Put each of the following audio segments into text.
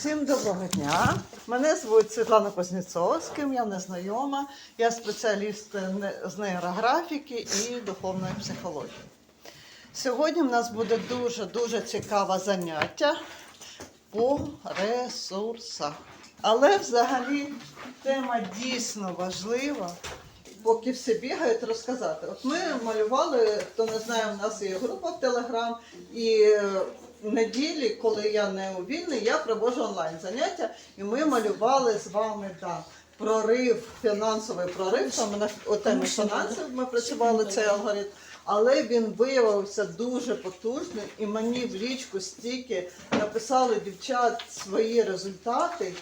Всім доброго дня. Мене звуть Світлана Кузнєцова, з ким я не знайома. Я спеціаліст з нейрографіки і духовної психології. Сьогодні в нас буде дуже-дуже цікаве заняття по ресурсах. Але взагалі тема дійсно важлива. Поки всі бігають, розказати. От ми малювали, хто не знає, у нас є група в Телеграм, і неділі, коли я не у вільний, я проводжу онлайн заняття, і ми малювали з вами да, прорив, фінансовий прорив. Саме на темі фінансів ми працювали цей алгоритм. Але він виявився дуже потужним, і мені в лічку стільки написали дівчат свої результати.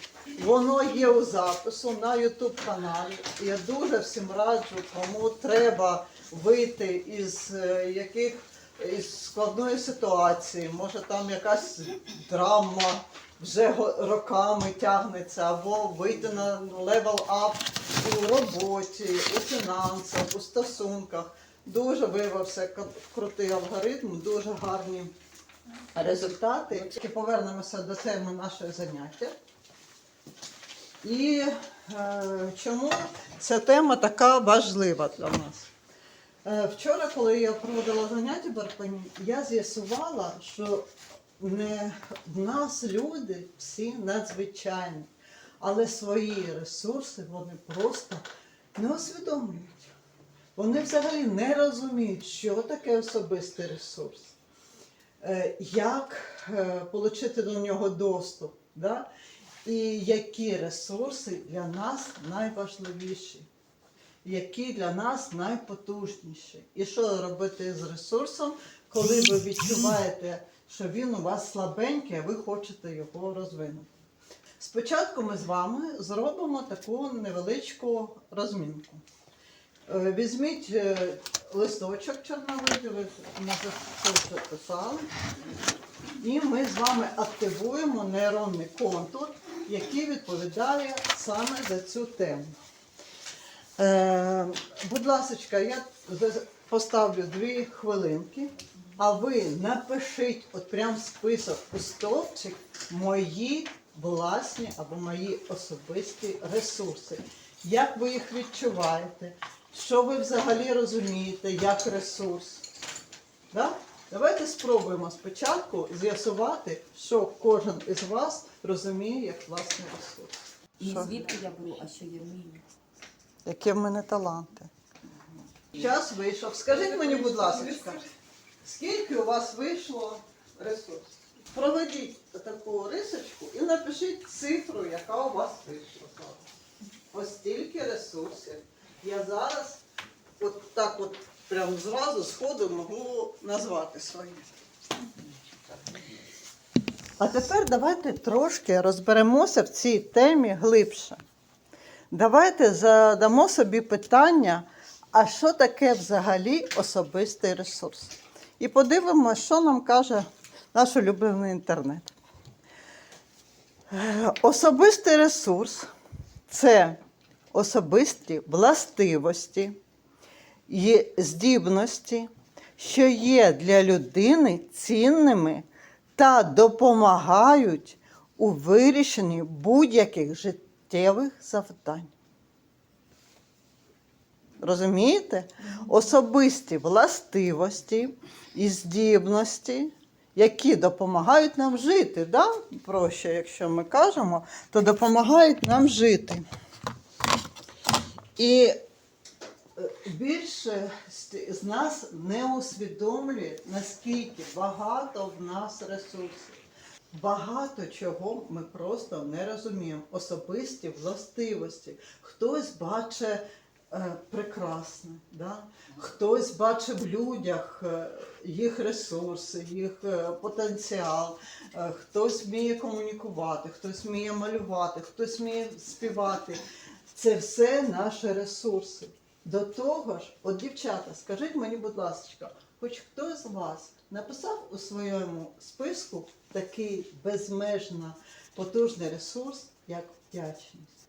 Воно є у запису на YouTube каналі. Я дуже всім раджу, кому треба вийти із е, яких із складної ситуації, може там якась драма вже роками тягнеться, або вийти на левел ап у роботі, у фінансах, у стосунках. Дуже виявився крутий алгоритм, дуже гарні результати. Повернемося до теми нашого заняття. І е, чому ця тема така важлива для нас? Е, вчора, коли я проводила заняття в Арпені, я з'ясувала, що не в нас люди всі надзвичайні, але свої ресурси вони просто не усвідомлюють. Вони взагалі не розуміють, що таке особистий ресурс, е, як е, отримати до нього доступ, да? і які ресурси для нас найважливіші, які для нас найпотужніші. І що робити з ресурсом, коли ви відчуваєте, що він у вас слабенький, а ви хочете його розвинути. Спочатку ми з вами зробимо таку невеличку розмінку. Е, Візьміть е, листочок чорновий, ви на це писали. І ми з вами активуємо нейронний контур, який відповідає саме за цю тему. Е, будь ласка, я поставлю дві хвилинки, а ви напишіть от прям список у стовпчик мої власні або мої особисті ресурси. Як ви їх відчуваєте? Що ви взагалі розумієте як ресурс? Да? Давайте спробуємо спочатку з'ясувати, що кожен із вас розуміє як власний ресурс. І звідки я беру, а що я вмію? Які в мене таланти. Час вийшов. Скажіть мені, будь ласка, скільки у вас вийшло ресурсів? Проведіть таку рисочку і напишіть цифру, яка у вас вийшла. Ось стільки ресурсів. Я зараз от так от прям зразу сходу можу назвати свої. А тепер давайте трошки розберемося в цій темі глибше. Давайте задамо собі питання, а що таке взагалі особистий ресурс? І подивимося, що нам каже наш улюблений інтернет. Особистий ресурс це особисті властивості і здібності, що є для людини цінними та допомагають у вирішенні будь-яких життєвих завдань. Розумієте? Особисті властивості і здібності, які допомагають нам жити. Да? Проще, якщо ми кажемо, то допомагають нам жити. І е, більше з нас не усвідомлює, наскільки багато в нас ресурсів. Багато чого ми просто не розуміємо. Особисті властивості. Хтось бачить е, прекрасне, да? хтось бачить в людях е, їх ресурси, їх е, потенціал, е, хтось вміє комунікувати, хтось вміє малювати, хтось вміє співати. Це все наші ресурси. До того ж, от дівчата, скажіть мені, будь ласка, хоч хто з вас написав у своєму списку такий безмежно потужний ресурс, як вдячність?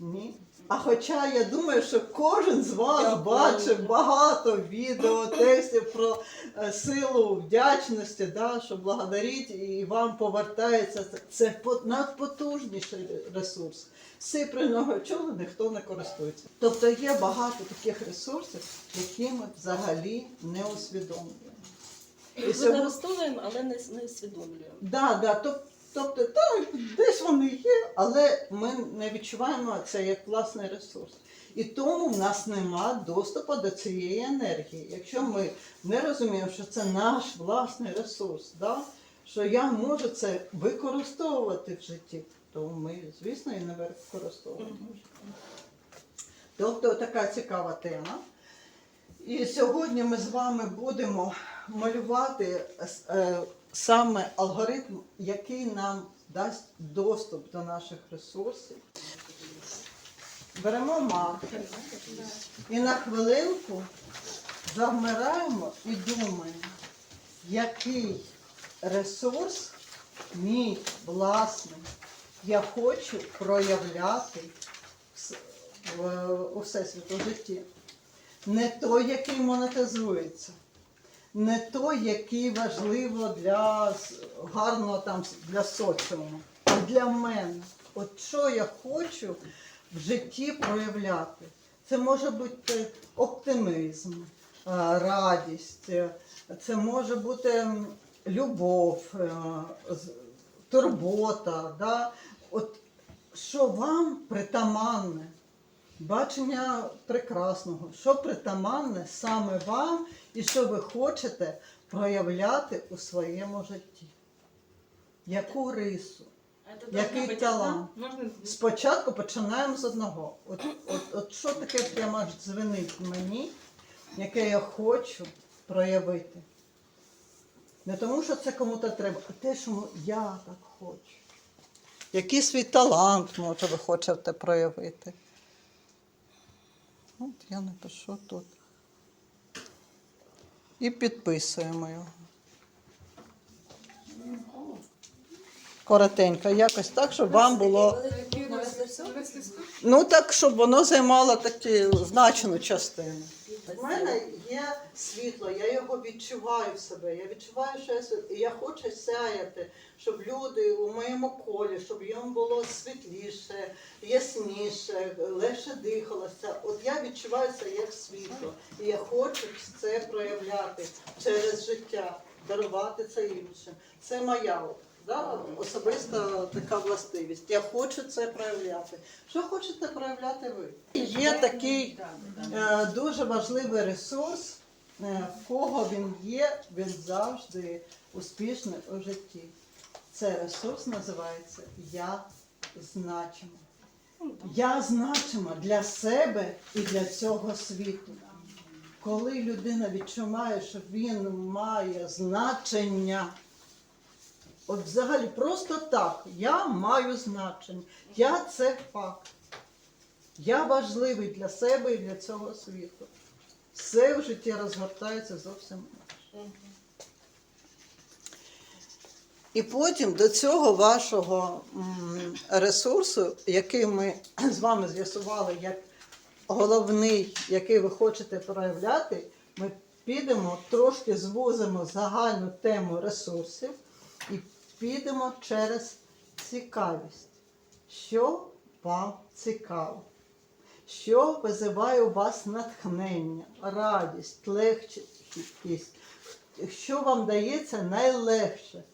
Ні. А хоча я думаю, що кожен з вас Я бачив багато відео, текстів про е, силу вдячності, да, що благодаріть і вам повертається. Це- Це по- надпотужніший ресурс. Нього чули, ніхто не користується. Тобто є багато таких ресурсів, які ми взагалі не усвідомлюємо. Сьогодні- Використовуємо, але не, не усвідомлюємо. Да, да, тоб- тобто, так, десь вони є, але ми не відчуваємо це як власний ресурс. І тому в нас нема доступу до цієї енергії. Якщо ми не розуміємо, що це наш власний ресурс, да? що я можу це використовувати в житті, то ми, звісно, і не використовуємо. Тобто така цікава тема. І сьогодні ми з вами будемо малювати е, саме алгоритм, який нам дасть доступ до наших ресурсів. Беремо маркер і на хвилинку завмираємо і думаємо, який ресурс мій власний я хочу проявляти у всесвіту житті не той, який монетизується, не той, який важливо для с- гарно там для соціуму, а для мене. От що я хочу в житті проявляти. Це може бути оптимізм, е, радість, е, це може бути любов, е, турбота. Да? От що вам притаманне, бачення прекрасного, що притаманне саме вам і що ви хочете проявляти у своєму житті. Яку рису? Який талант? Спочатку починаємо з одного. От, от, от що таке прямо аж дзвенить мені, яке я хочу проявити. Не тому, що це кому-то треба, а те, що я так хочу. Який свій талант, може, ви хочете проявити? От я напишу тут. І підписуємо його. Коротенько, якось так, щоб вам було. Ну так, щоб воно займало таку значну частину. У мене є світло, я його відчуваю в себе. Я відчуваю, що я світ- і я хочу сяяти, щоб люди у моєму колі, щоб їм було світліше, ясніше, легше дихалося. От я відчуваю це як світло. І я хочу це проявляти через життя, дарувати це іншим. Це моя да, особиста така властивість. Я хочу це проявляти. Що хочете проявляти ви? Є такий е, дуже важливий ресурс, е, в кого він є, він завжди успішний у житті. Це ресурс називається Я значима. Я значима для себе і для цього світу. Коли людина відчуває, що він має значення, от взагалі просто так, я маю значення, я це факт. Я важливий для себе і для цього світу. Все в житті розгортається зовсім інакше. І потім до цього вашого ресурсу, який ми з вами з'ясували як головний, який ви хочете проявляти, ми підемо трошки звузимо загальну тему ресурсів і підемо через цікавість. Що вам цікаво? Що визиває у вас натхнення, радість, легкість, що вам дається найлегше.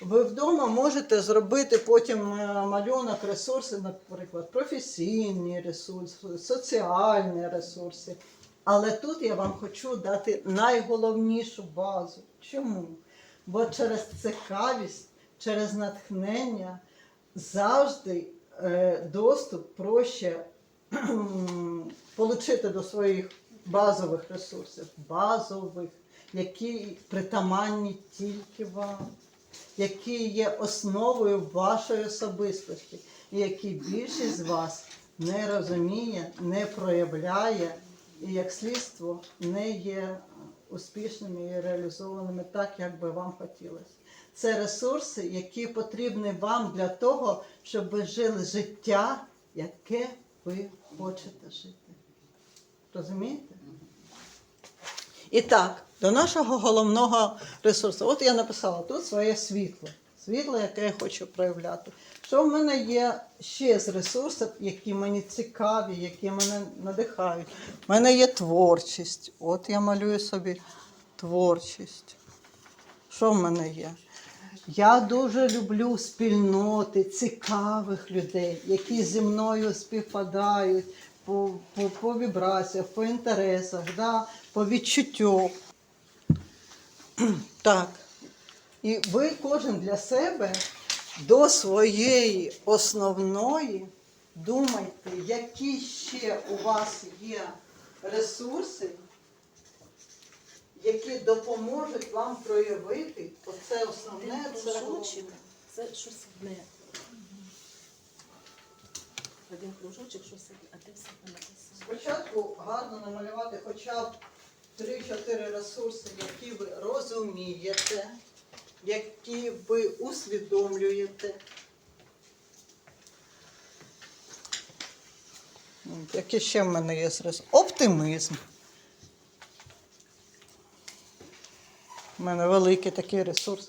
Ви вдома можете зробити потім е, малюнок ресурси, наприклад, професійні ресурси, соціальні ресурси. Але тут я вам хочу дати найголовнішу базу. Чому? Бо через цікавість, через натхнення завжди е, доступ проще получити до своїх базових ресурсів, базових, які притаманні тільки вам, які є основою вашої особистості, і які більшість з вас не розуміє, не проявляє, і як слідство не є успішними і реалізованими так, як би вам хотілося. Це ресурси, які потрібні вам для того, щоб ви жили життя яке ви хочете жити. Розумієте? І так, до нашого головного ресурсу. От я написала тут своє світло. Світло, яке я хочу проявляти. Що в мене є ще з ресурсів, які мені цікаві, які мене надихають. У мене є творчість. От я малюю собі творчість. Що в мене є? Я дуже люблю спільноти цікавих людей, які зі мною співпадають по, по, по вібраціях, по інтересах, да, по відчуттю. Так. І ви кожен для себе до своєї основної думайте, які ще у вас є ресурси, які допоможуть вам проявити оце основне, це кружочок, це щось одне. Один кружочок, щось одне, а ти все написав. Спочатку гарно намалювати хоча б 3-4 ресурси, які ви розумієте, які ви усвідомлюєте. Які ще в мене є ресурси? Оптимізм. У мене великий такий ресурс.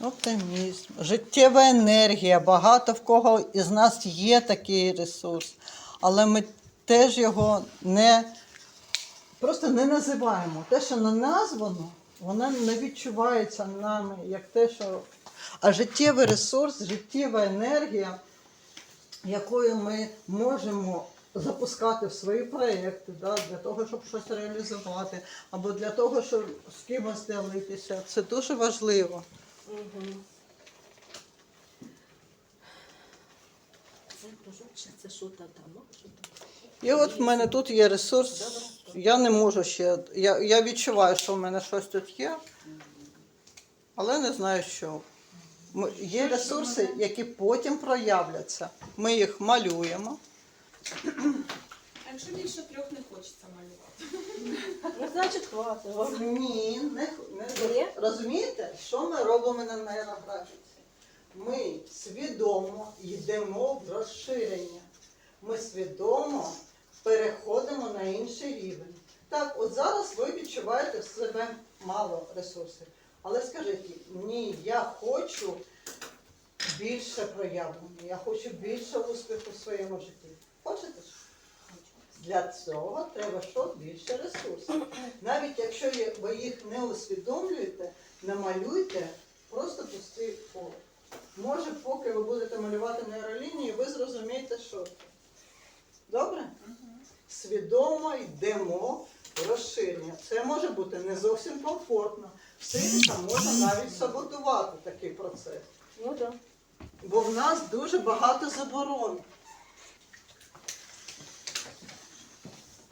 Оптимізм, життєва енергія. Багато в кого із нас є такий ресурс, але ми теж його не просто не називаємо. Те, що не названо, воно не відчувається нами як те, що. А життєвий ресурс, життєва енергія, якою ми можемо запускати в свої проекти, да, для того, щоб щось реалізувати, або для того, щоб з кимось ділитися. Це дуже важливо. Угу. Це що там? І от в мене тут є ресурс. Я не можу ще. Я, я відчуваю, що в мене щось тут є, але не знаю, що. Ми- Є ресурси, які потім проявляться. Ми їх малюємо. А якщо більше трьох не хочеться малювати? Ну, значить, хватить. Ні, не, не розумієте, що ми робимо на нейрографіці? Ми свідомо йдемо в розширення. Ми свідомо переходимо на інший рівень. Так, от зараз ви відчуваєте в себе мало ресурсів. Але скажіть, ні, я хочу більше проявлення, я хочу більше успіху в своєму житті. Хочете ж? Для цього треба що більше ресурсів. Навіть якщо ви їх не усвідомлюєте, намалюйте просто пустий коло. Може, поки ви будете малювати нейролінії, ви зрозумієте, що це. Добре? Свідомо йдемо в розширення. Це може бути не зовсім комфортно. Психіка може навіть саботувати такий процес. Ну так. Бо в нас дуже багато заборон.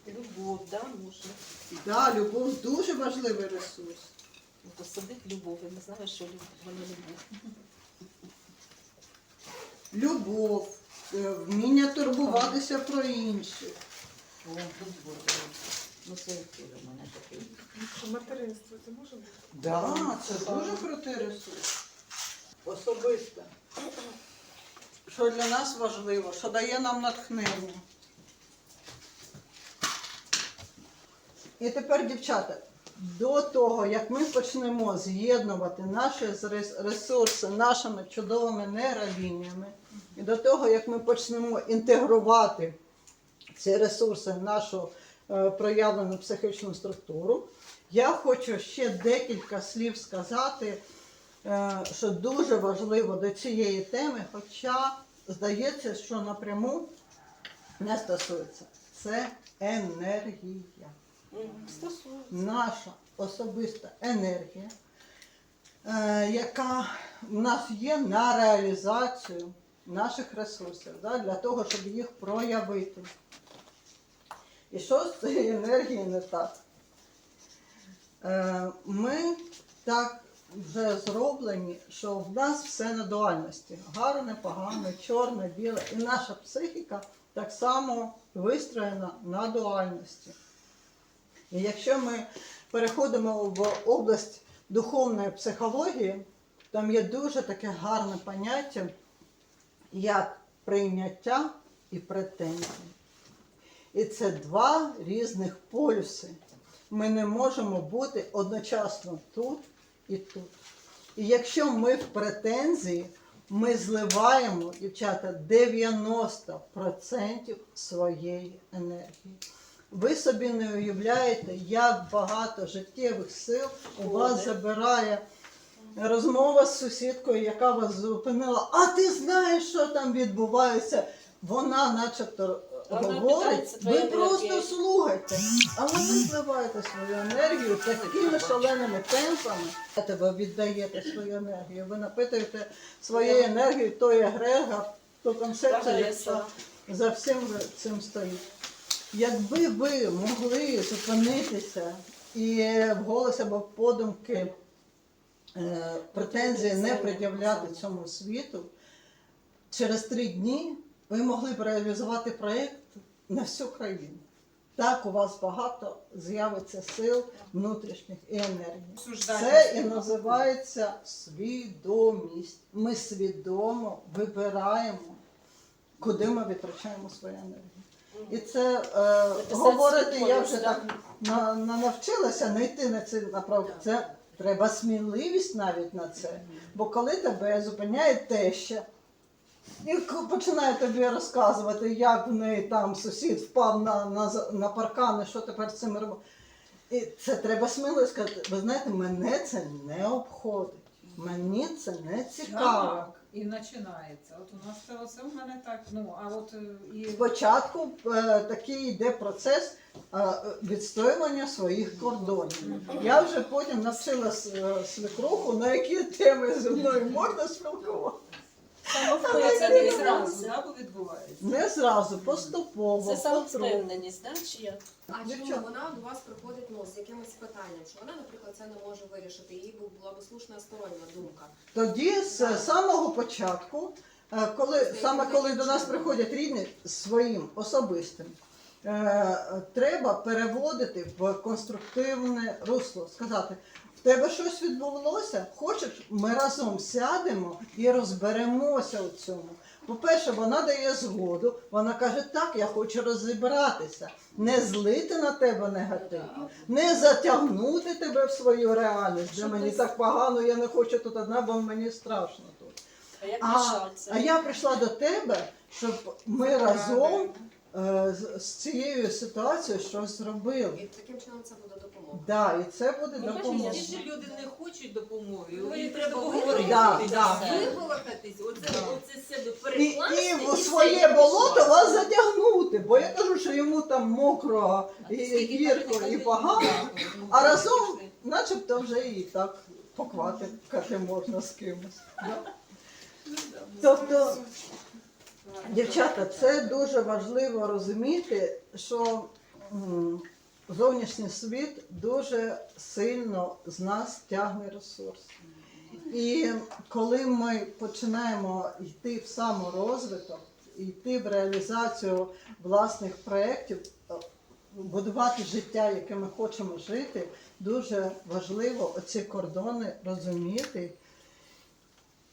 Любов, да, можна. Да, любов дуже важливий ресурс. Ну, то любов, і не знаю, що вона любов. Любов, е, вміння турбуватися про інших. Ну, це теж у мене такий. Материнство це може бути? Да, це дуже крутий ресурс. Особисте. Що для нас важливо, що дає нам натхнення. І тепер, дівчата, до того, як ми почнемо з'єднувати наші ресурси нашими чудовими нейролініями, і до того, як ми почнемо інтегрувати ці ресурси нашу е, проявлену психічну структуру, я хочу ще декілька слів сказати, е, що дуже важливо до цієї теми, хоча здається, що напряму не стосується. Це енергія наша особиста енергія, е, яка в нас є на реалізацію наших ресурсів, для того, щоб їх проявити. І що з цією енергією не так? Е, Ми так вже зроблені, що в нас все на дуальності. Гарне, погане, чорне, біле. І наша психіка так само вистроєна на дуальності. І якщо ми переходимо в область духовної психології, там є дуже таке гарне поняття, як прийняття і претензії. І це два різних полюси. Ми не можемо бути одночасно тут і тут. І якщо ми в претензії, ми зливаємо, дівчата, 90% своєї енергії. Ви собі не уявляєте, як багато життєвих сил у вас забирає розмова з сусідкою, яка вас зупинила. А ти знаєш, що там відбувається? Вона, начебто, говорить, ви просто слухайте. Але ви зливаєте свою енергію такими шаленими темпами. Ви віддаєте свою енергію. Ви напитуєте своєю енергією той егрегор, ту концепцію, яка за всім цим стоїть. Якби ви могли зупинитися і в голос або в подумки е, претензії не пред'являти цьому світу, через три дні ви могли б реалізувати проєкт на всю країну. Так у вас багато з'явиться сил внутрішніх і енергії. Це і називається свідомість. Ми свідомо вибираємо, куди ми витрачаємо свою енергію. І це е, говорити я вже так на, на, навчилася не йти на це направду. Це треба сміливість навіть на це. Бо коли тебе зупиняє теща і починає тобі розказувати, як в неї там сусід впав на, на, на паркан, і що тепер з цим робити. І це треба сміливо сказати. Ви знаєте, мене це не обходить. Мені це не цікаво. Так, і починається. От у нас це оце у мене так. Ну, а от е, і Спочатку е, такий йде процес е, відстоювання своїх кордонів. Я вже потім навчила е, свекруху, на які теми зі мною можна спілкуватися. Це не зразу да, відбувається. Не зразу, поступово, Це самовпевненість, да? чи як? А чому вона до вас приходить ну, з якимось питанням, що вона, наприклад, це не може вирішити, їй була б слушна стороння думка. Тоді з самого початку, е, коли саме коли до нас приходять рідні з своїм особистим, е, треба переводити в конструктивне русло, сказати. В тебе щось відбулося? Хочеш, ми разом сядемо і розберемося у цьому. По-перше, вона дає згоду, вона каже, так, я хочу розібратися, не злити на тебе негатив, не затягнути тебе в свою реальність, де мені так погано, я не хочу тут одна, бо мені страшно тут. А А, а я прийшла до тебе, щоб ми разом е, з, з цією ситуацією щось зробили. І таким чином це буде. Да, і це буде Ну, допомога. Ті люди не хочуть допомоги, Ну, їм треба поговорити. Да, і да. Виголохатись, оце, оце себе І, перекласти. і в своє і болото вас затягнути, бо я кажу, що йому там мокро, і гірко, і погано, а ну, разом, начебто, вже і так покватити можна з кимось. Да? Тобто, дівчата, це дуже важливо розуміти, що м, зовнішній світ дуже сильно з нас тягне ресурс. І коли ми починаємо йти в саморозвиток, йти в реалізацію власних проєктів, будувати життя, яке ми хочемо жити, дуже важливо оці кордони розуміти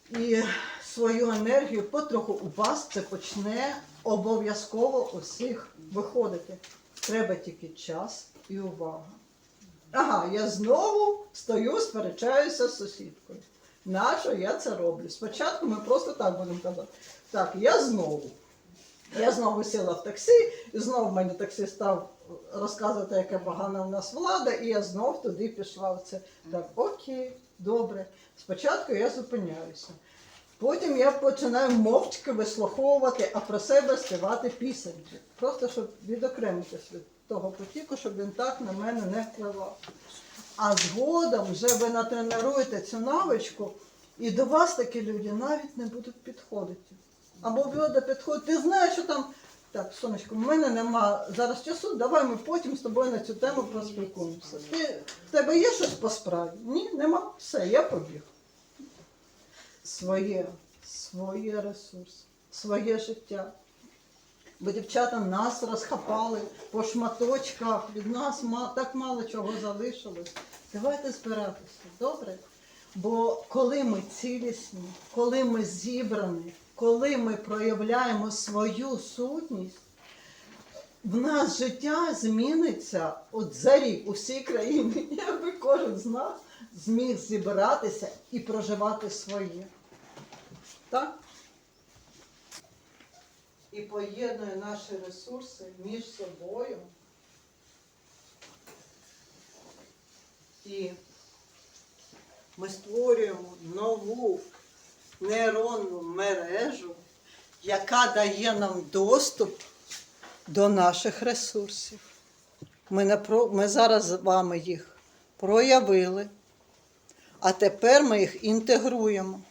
і свою енергію потроху у вас це почне обов'язково усіх виходити. Треба тільки час і увага. Ага, я знову стою, сперечаюся з сусідкою. Нащо я це роблю? Спочатку ми просто так будемо казати. Так, я знову. Я знову сіла в таксі, і знову мені таксі став розказувати, яка погана в нас влада, і я знов туди пішла. в це. Так, окей, добре. Спочатку я зупиняюся. Потім я починаю мовчки вислуховувати, а про себе співати пісеньки. Просто щоб відокремитись від того потіку, щоб він так на мене не впливав. А згодом вже ви натренуєте цю навичку, і до вас такі люди навіть не будуть підходити. Або буде підходити, ти знаєш, що там. Так, сонечко, в мене нема зараз часу, давай ми потім з тобою на цю тему поспілкуємося. Ти, в тебе є щось по справі? Ні, нема. Все, я побіг. Своє, своє ресурс, своє життя. Бо дівчата нас розхапали по шматочках, від нас так мало чого залишилось. Давайте збиратися, добре? Бо коли ми цілісні, коли ми зібрані, коли ми проявляємо свою сутність, в нас життя зміниться от за рік у всій якби кожен з нас зміг зібратися і проживати своє. Так? І поєднує наші ресурси між собою. І ми створюємо нову нейронну мережу, яка дає нам доступ до наших ресурсів. Ми, напро... ми зараз з вами їх проявили, а тепер ми їх інтегруємо.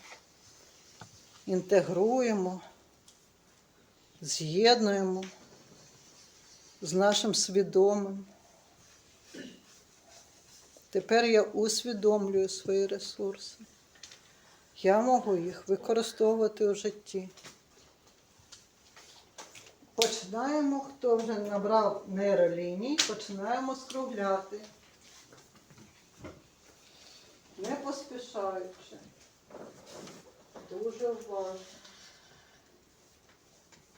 Інтегруємо, з'єднуємо з нашим свідомим. Тепер я усвідомлюю свої ресурси. Я можу їх використовувати у житті. Починаємо, хто вже набрав нейроліній, починаємо скругляти. Не поспішаючи. Дуже уважно.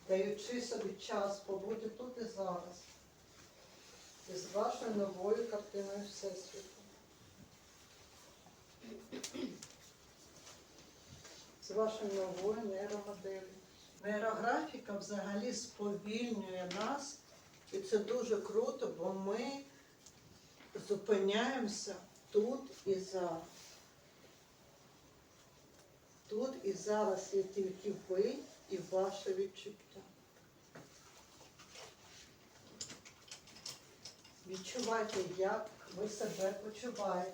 Даючи собі час побути тут і зараз. І з вашою новою картиною Всесвіту. З вашою новою нейромоделлю. Нейрографіка взагалі сповільнює нас, і це дуже круто, бо ми зупиняємося тут і зараз. Тут і зараз є тільки ви і ваше відчуття. Відчувайте, як ви себе почуваєте.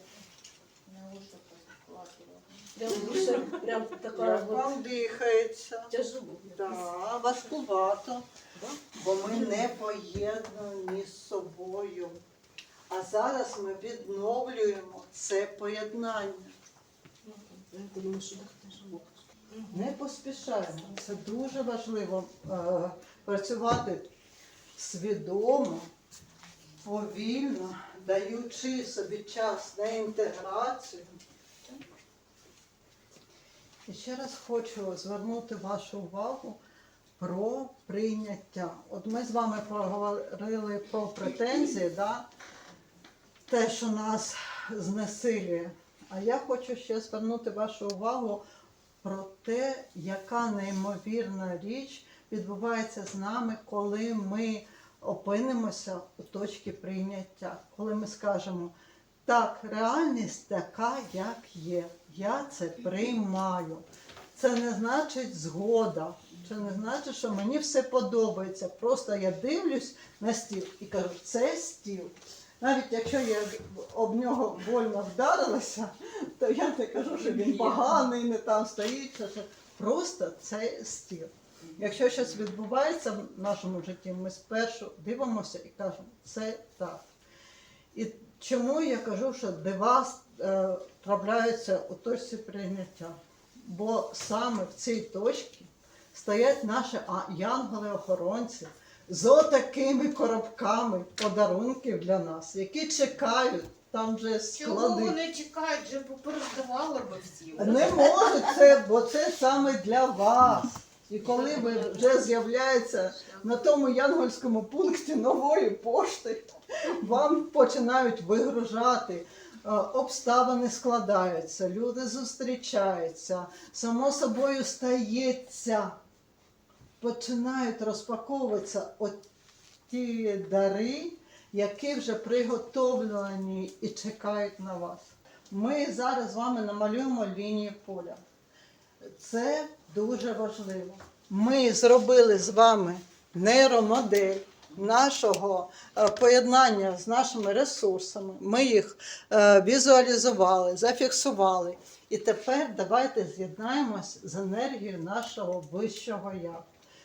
Прям душа, прям така Як от вам дихається. тяжело. Да, важкувато, бо ми не поєднані з собою. А зараз ми відновлюємо це поєднання. Не поспішаємо. Це дуже важливо е, працювати свідомо, повільно, даючи собі час на інтеграцію. І ще раз хочу звернути вашу увагу про прийняття. От ми з вами поговорили про претензії, да? Те, що нас знесилює. А я хочу ще звернути вашу увагу про те, яка неймовірна річ відбувається з нами, коли ми опинимося у точці прийняття, коли ми скажемо, так, реальність така, як є. Я це приймаю. Це не значить згода. Це не значить, що мені все подобається. Просто я дивлюсь на стіл і кажу, це стіл. Навіть якщо я об нього больно вдарилася, то я не кажу, що він поганий, не там стоїть. що. Просто це стіл. Якщо щось відбувається в нашому житті, ми спершу дивимося і кажемо, це так. І чому я кажу, що дива е, трапляються у точці прийняття? Бо саме в цій точці стоять наші янголи-охоронці з отакими коробками подарунків для нас, які чекають, там вже склади. вони чекають, вже пороздавали би всі. Не можуть це, бо це саме для вас. І коли ви вже з'являється на тому янгольському пункті нової пошти, вам починають вигружати. е, Обставини складаються, люди зустрічаються, само собою стається, починають розпаковуватися от ті дари, які вже приготовлені і чекають на вас. Ми зараз з вами намалюємо лінії поля. Це дуже важливо. Ми зробили з вами нейромодель нашого е, поєднання з нашими ресурсами. Ми їх е, візуалізували, зафіксували. І тепер давайте з'єднаємось з енергією нашого вищого я,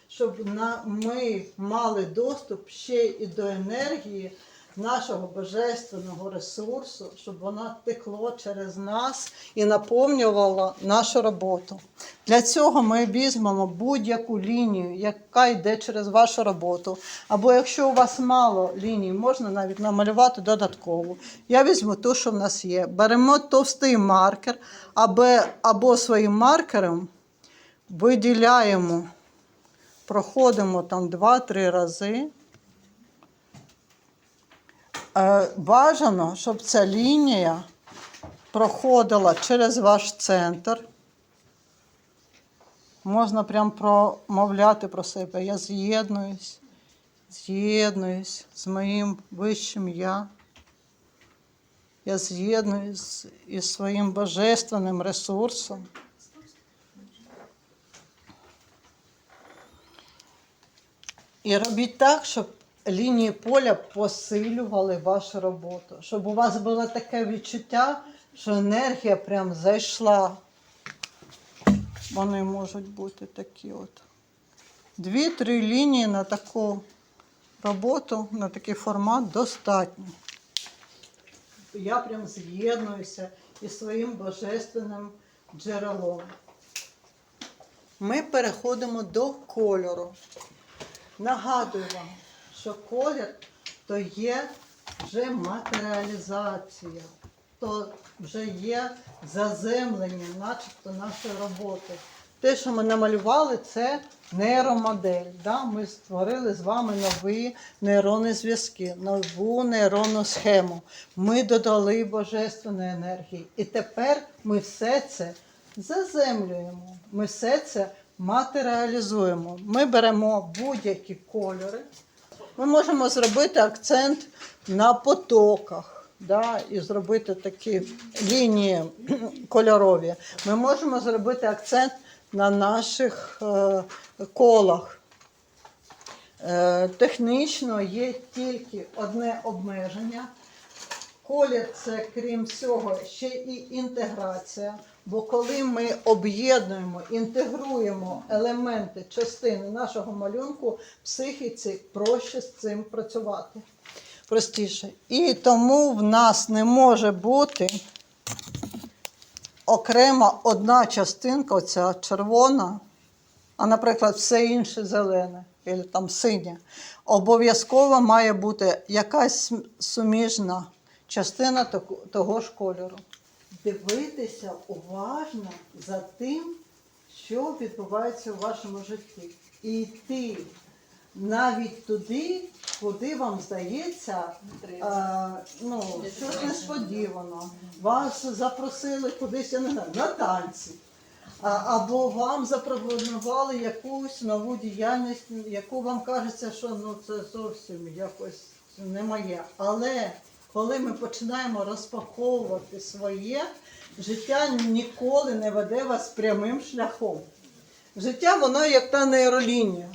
щоб на, ми мали доступ ще і до енергії нашого божественного ресурсу, щоб воно текло через нас і наповнювало нашу роботу. Для цього ми візьмемо будь-яку лінію, яка йде через вашу роботу. Або якщо у вас мало ліній, можна навіть намалювати додаткову. Я візьму ту, що в нас є. Беремо товстий маркер, або, або своїм маркером виділяємо, проходимо там 2-3 рази. Е, Бажано, щоб ця лінія проходила через ваш центр. Можна прям промовляти про себе. Я з'єднуюсь, з'єднуюсь з моїм вищим я. Я з'єднуюсь із своїм божественним ресурсом. І робіть так, щоб лінії поля посилювали вашу роботу, щоб у вас було таке відчуття, що енергія прям зайшла. Вони можуть бути такі от. Дві-три лінії на таку роботу, на такий формат достатньо. Я прям з'єднуюся із своїм божественним джерелом. Ми переходимо до кольору. Нагадую вам, що колір то є вже матеріалізація, то вже є заземлення, начебто нашої роботи. Те, що ми намалювали, це нейромодель. Да? Ми створили з вами нові нейронні зв'язки, нову нейронну схему. Ми додали божественної енергії. І тепер ми все це заземлюємо. Ми все це матеріалізуємо. Ми беремо будь-які кольори. Ми можемо зробити акцент на потоках да, і зробити такі лінії кольорові. Ми можемо зробити акцент на наших е, колах. Е, технічно є тільки одне обмеження. Колір це, крім всього, ще і інтеграція. Бо коли ми об'єднуємо, інтегруємо елементи частини нашого малюнку, психіці проще з цим працювати. Простіше. І тому в нас не може бути окрема одна частинка, оця червона, а, наприклад, все інше зелене, або там синє. Обов'язково має бути якась суміжна частина того ж кольору. Дивитися уважно за тим, що відбувається у вашому житті. І йти навіть туди, куди вам здається, а, ну, щось несподівано. Вас запросили кудись, я не знаю, на танці. Або вам запропонували якусь нову діяльність, яку вам кажеться, що ну, це зовсім якось не моє. Але коли ми починаємо розпаковувати своє, життя ніколи не веде вас прямим шляхом. Життя воно як та нейролінія.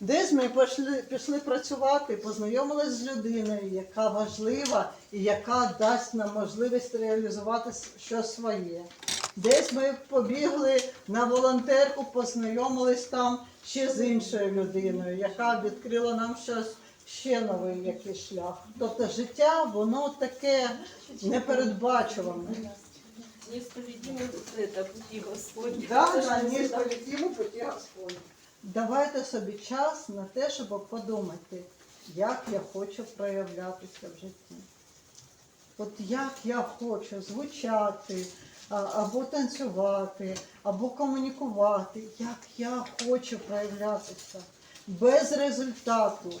Десь ми пішли, пішли працювати, познайомилися з людиною, яка важлива і яка дасть нам можливість реалізувати щось своє. Десь ми побігли на волонтерку, познайомились там ще з іншою людиною, яка відкрила нам щось ще новий якийсь шлях. Тобто життя, воно таке непередбачуване. Да, Це ж да, не не сповідімо путі Господні. Давайте собі час на те, щоб подумати, як я хочу проявлятися в житті. От як я хочу звучати, або танцювати, або комунікувати, як я хочу проявлятися. Без результату,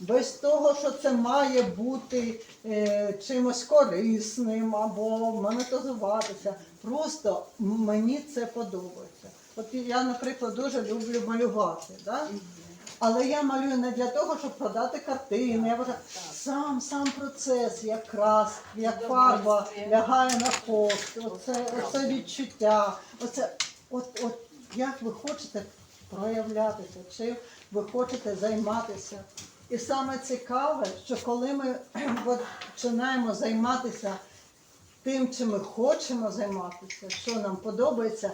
без того, що це має бути е, чимось корисним або монетизуватися. Просто мені це подобається. От я, наприклад, дуже люблю малювати. Да? Але я малюю не для того, щоб продати картини. Я вважаю, сам сам процес, як крас, як фарба лягає на холст, оце, оце відчуття, оце, от, от як ви хочете проявлятися, чим ви хочете займатися. І саме цікаве, що коли ми починаємо займатися тим, чим ми хочемо займатися, що нам подобається,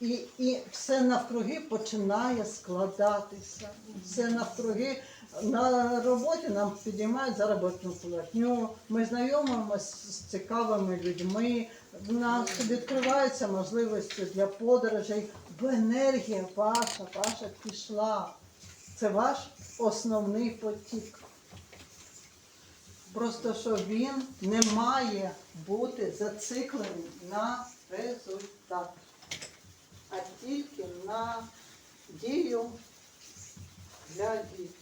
і, і все навкруги починає складатися. Все навкруги На роботі нам підіймають заробітну платню, ми знайомимося з цікавими людьми, в нас відкриваються можливості для подорожей, бо енергія ваша, ваша пішла. Це ваш основний потік. Просто що він не має бути зациклений на результат, а тільки на дію для дітей.